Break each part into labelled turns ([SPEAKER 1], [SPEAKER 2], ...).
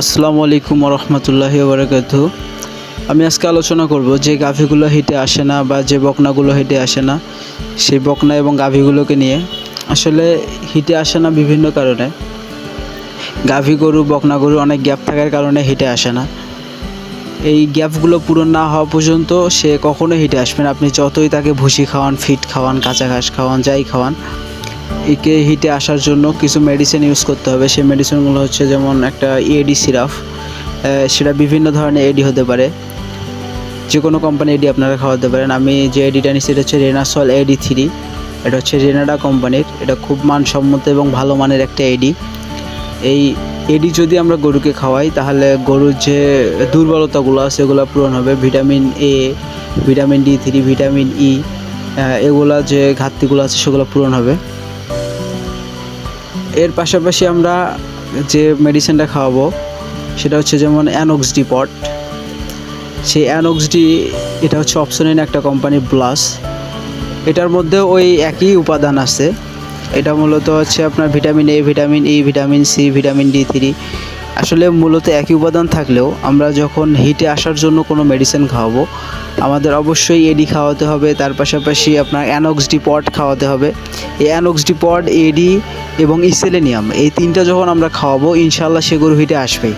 [SPEAKER 1] আসসালামু আলাইকুম রহমতুল্লাহি বারাকাতু আমি আজকে আলোচনা করব যে গাভীগুলো হেঁটে আসে না বা যে বকনাগুলো হেঁটে আসে না, সেই বকনা এবং গাভীগুলোকে নিয়ে। আসলে হিটে আসে না বিভিন্ন কারণে। গাভী গরু, বকনা গরু অনেক গ্যাপ থাকার কারণে হিটে আসে না। এই গ্যাপগুলো পূরণ না হওয়া পর্যন্ত সে কখনো হিটে আসবে না। আপনি যতই তাকে ভুসি খাওয়ান, ফিট খাওয়ান, কাঁচা ঘাস খাওয়ান, যাই খাওয়ান একে হিটে আসার জন্য কিছু মেডিসিন ইউজ করতে হবে। সেই মেডিসিনগুলো হচ্ছে যেমন একটা এডি সিরাপ সেটা বিভিন্ন ধরনের এডি হতে পারে। যে কোনো কোম্পানি এডি আপনারা খাওয়াতে পারেন। আমি যে এডিটা নিচ্ছি এটা হচ্ছে রেনাসল এডি থ্রি এটা হচ্ছে রেনাডা কোম্পানির এটা খুব মানসম্মত এবং ভালো মানের একটা এডি এই এডি যদি আমরা গরুকে খাওয়াই, তাহলে গরুর যে দুর্বলতাগুলো আছে সেগুলো পূরণ হবে। Vitamin A vitamin D three vitamin E এগুলা যে ঘাটতিগুলো আছে, সেগুলো পূরণ হবে। এর পাশাপাশি আমরা যে মেডিসিনটা খাওয়াবো, সেটা হচ্ছে যেমন অ্যানোক্স ডি পট সেই অ্যানোক্স ডি এটা হচ্ছে অপশনিন একটা কোম্পানি প্লাস এটার মধ্যে ওই একই উপাদান আছে। এটা মূলত হচ্ছে আপনার vitamin A vitamin E vitamin C vitamin D three আসলে মূলত একই উপাদান থাকলেও আমরা যখন হিটে আসার জন্য কোনো মেডিসিন খাওয়াবো, আমাদের অবশ্যই এডি খাওয়াতে হবে, তার পাশাপাশি আপনার অ্যানক্স ডি পট খাওয়াতে হবে। এই অ্যানক্স ডি পট এডি এবং ইসেলেনিয়াম এই তিনটা যখন আমরা খাওয়াবো ইনশাল্লাহ সে গরু হিটে আসবেই।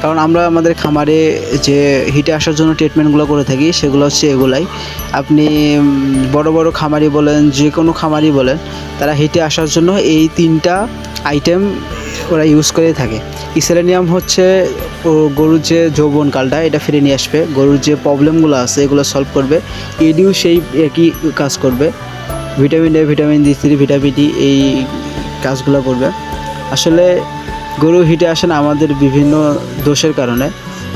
[SPEAKER 1] কারণ আমরা আমাদের খামারে যে হিটে আসার জন্য ট্রিটমেন্টগুলো করে থাকি, সেগুলো হচ্ছে এগুলাই। আপনি বড় বড় খামারি বলেন যে কোনো খামারি বলেন, তারা হিটে আসার জন্য এই তিনটা আইটেম ওরা ইউজ করে থাকে। ইসেলেনিয়াম হচ্ছে গরুর যে যৌবনকালটা এটা ফিরে নিয়ে আসবে। গরুর যে প্রবলেমগুলো আছে, এগুলো সলভ করবে। এডিও সেই একই কাজ করবে। Vitamin A vitamin D three vitamin D এই কাজগুলো করবে। আসলে গরু হিটে আসে না আমাদের বিভিন্ন দোষের কারণে।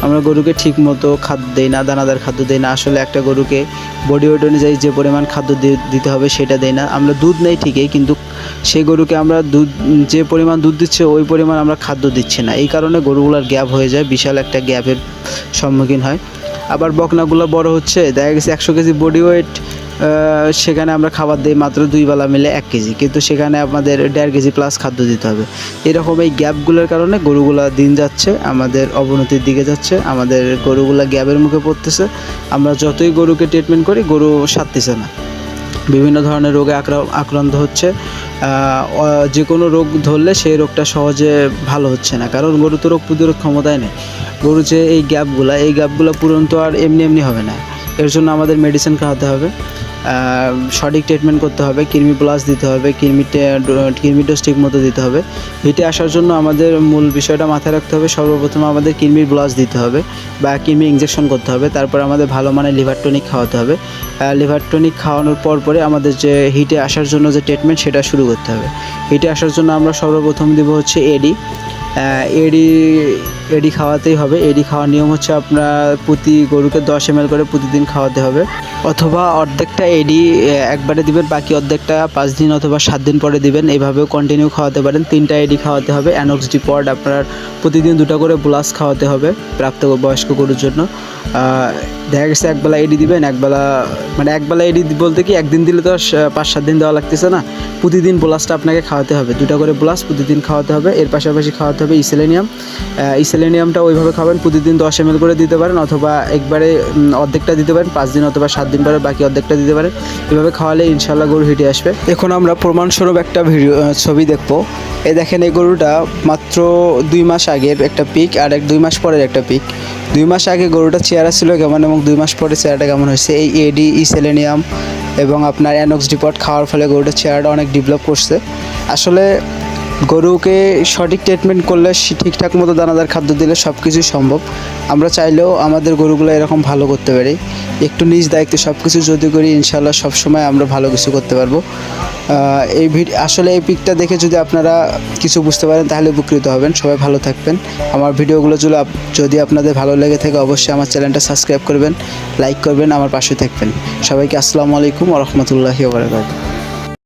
[SPEAKER 1] আমরা গরুকে ঠিক মতো খাদ্য দেই না, দানাদার খাদ্য দেই না। আসলে একটা গরুকে বডি ওয়েট অনুযায়ী যে পরিমাণ খাদ্য দিতে হবে সেটা দেই না। আমরা দুধ নেই ঠিকই, কিন্তু সেই গরুকে আমরা দুধ, যে পরিমাণ দুধ দিচ্ছে, ওই পরিমাণ আমরা খাদ্য দিচ্ছি না। এই কারণে গরুগুলোর গ্যাপ হয়ে যায়, বিশাল একটা গ্যাপের সম্মুখীন হয়। আবার বকনাগুলো বড় হচ্ছে, দেখা গেছে একশো কেজি বডি ওয়েট সেখানে আমরা খাবার দিই মাত্র দুই বেলা মিলে এক কেজি। কিন্তু সেখানে আমাদের দেড় কেজি প্লাস খাদ্য দিতে হবে। এরকম এই গ্যাপগুলোর কারণে গরুগুলা দিন যাচ্ছে, আমাদের অবনতির দিকে যাচ্ছে, আমাদের গরুগুলা গ্যাপের মুখে পড়তেছে। আমরা যতই গরুকে ট্রিটমেন্ট করি, গরু সারতেছে না। বিভিন্ন ধরনের রোগে আক্রা- আক্রান্ত হচ্ছে। যে কোনো রোগ ধরলে সেই রোগটা সহজে ভালো হচ্ছে না। কারণ গরু তো রোগ প্রতিরোধ ক্ষমতায় নেই। গরু যে এই গ্যাপগুলো এই গ্যাপগুলো পূরণ তো আর এমনি এমনি হবে না। এর জন্য আমাদের মেডিসিন খাওয়াতে হবে। সঠিক ট্রিটমেন্ট করতে হবে, কৃমি প্লাস দিতে হবে, কৃমি কৃমি ডোজ ঠিক মতো দিতে হবে। হিটে আসার জন্য আমাদের মূল বিষয়টা মাথায় রাখতে হবে, সর্বপ্রথম আমাদের কৃমির ব্লাস দিতে হবে বা কৃমি ইঞ্জেকশন করতে হবে, তারপর আমাদের ভালো মানের লিভার টনিক খাওয়াতে হবে। লিভার টনিক খাওয়ানোর পর পরে আমাদের যে হিটে আসার জন্য যে ট্রিটমেন্ট সেটা শুরু করতে হবে। হিটে আসার জন্য আমরা সর্বপ্রথম দিব হচ্ছে এডি এডি এডি খাওয়াতেই হবে। এডি খাওয়ার নিয়ম হচ্ছে আপনার প্রতি গরুকে দশ এম করে প্রতিদিন খাওয়াতে হবে। অথবা অর্ধেকটা এডি একবারে দিবেন, বাকি অর্ধেকটা পাঁচ দিন অথবা সাত দিন পরে দিবেন। এইভাবেও কন্টিনিউ খাওয়াতে পারেন। তিনটা এডি খাওয়াতে হবে। অ্যানক্স ডিপড আপনার প্রতিদিন দুটো করে ব্লাস খাওয়াতে হবে প্রাপ্ত বয়স্ক গরুর জন্য। দেখা গেছে একবেলা এডি দিবেন একবেলা মানে একবেলা এডি বলতে কি একদিন দিলে তো পাঁচ সাত দিন দেওয়া লাগতেছে না। প্রতিদিন ব্লাসটা আপনাকে খাওয়াতে হবে। দুটো করে ব্লাস প্রতিদিন খাওয়াতে হবে। এর পাশাপাশি খাওয়াতে হবে ইসেলেনিয়াম ইসেলেনিয়ামটা ওইভাবে খাবেন, প্রতিদিন দশ এম করে দিতে পারেন অথবা একবারে অর্ধেকটা দিতে পারেন, পাঁচ দিন অথবা সাত দিন পরে বাকি অর্ধেকটা দিতে পারেন। এভাবে খাওয়ালে ইনশাল্লাহ গরু হিটে আসবে। এখন আমরা প্রমাণস্বরূপ একটা ভিডিও ছবি দেখব। এ দেখেন এই গরুটা মাত্র দুই মাস আগের একটা পিক আর এক দুই মাস পরের একটা পিক। দুই মাস আগে গরুটা চেহারা ছিল কেমন এবং দুই মাস পরে চেহারাটা কেমন হয়েছে? এই এডি ই সেলেনিয়াম এবং আপনার অ্যানক্স ডিপট খাওয়ার ফলে গরুটার চেহারাটা অনেক ডেভেলপ করছে। আসলে গরুকে সঠিক ট্রিটমেন্ট করলে ঠিকঠাক মতো দানাদার খাদ্য দিলে সব কিছুই সম্ভব। আমরা চাইলেও আমাদের গরুগুলো এরকম ভালো করতে পারি। একটু নিজ দায়িত্বে সব কিছু যদি করি ইনশাল্লাহ সবসময় আমরা ভালো কিছু করতে পারব। এই ভিড আসলে এই পিকটা দেখে যদি আপনারা কিছু বুঝতে পারেন, তাহলে উপকৃত হবেন। সবাই ভালো থাকবেন। আমার ভিডিওগুলো যদি যদি আপনাদের ভালো লেগে থাকে, অবশ্যই আমার চ্যানেলটা সাবস্ক্রাইব করবেন লাইক করবেন, আমার পাশে থাকবেন। সবাইকে আসসালামু আলাইকুম রহমতুল্লাহি ওবরাকাতুহু